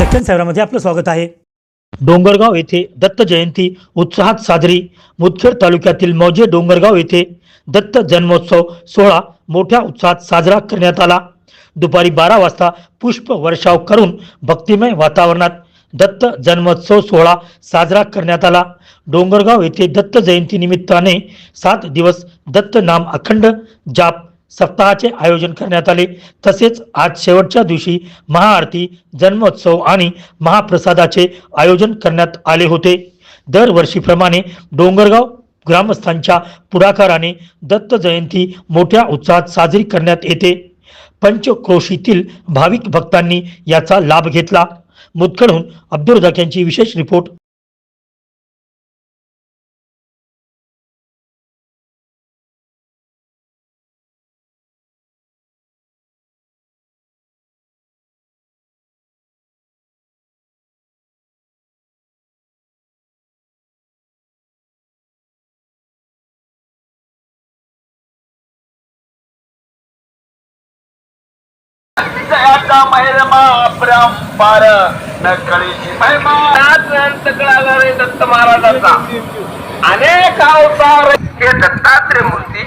दक्षिण शहरामध्ये आपलं स्वागत आहे. डोंगरगाव येथे दत्त जयंती उत्साहात साजरी. मुदखेड तालुक्यातील मौजे डोंगरगाव येथे दत्त जन्मोत्सव सोहळा मोठ्या उत्साहात साजरा करण्यात आला. दुपारी बारा वाजता पुष्प वर्षाव करून भक्तिमय वातावरणात दत्त जन्मोत्सव सोहळा साजरा करण्यात आला. डोंगरगाव येथे दत्त जयंती निमित्ताने सात दिवस दत्त नाम अखंड जाप सप्ताहाचे आयोजन करण्यात आले. तसेच आज शेवटच्या दिवशी महाआरती जन्मोत्सव आणि महाप्रसादाचे आयोजन करण्यात आले होते. दरवर्षीप्रमाणे डोंगरगाव ग्रामस्थांच्या पुढाकाराने दत्त जयंती मोठ्या उत्साहात साजरी करण्यात येते. पंचक्रोशीतील भाविक भक्तांनी याचा लाभ घेतला. मुदखडहून अब्दुल रजाक यांची विशेष रिपोर्ट जयाचा महिमा अपरंपार न कळीची महिमा. ग्रंथ कळाला रे दत्त महाराजाचा. अनेक अवतार. हे दत्तात्रय मूर्ती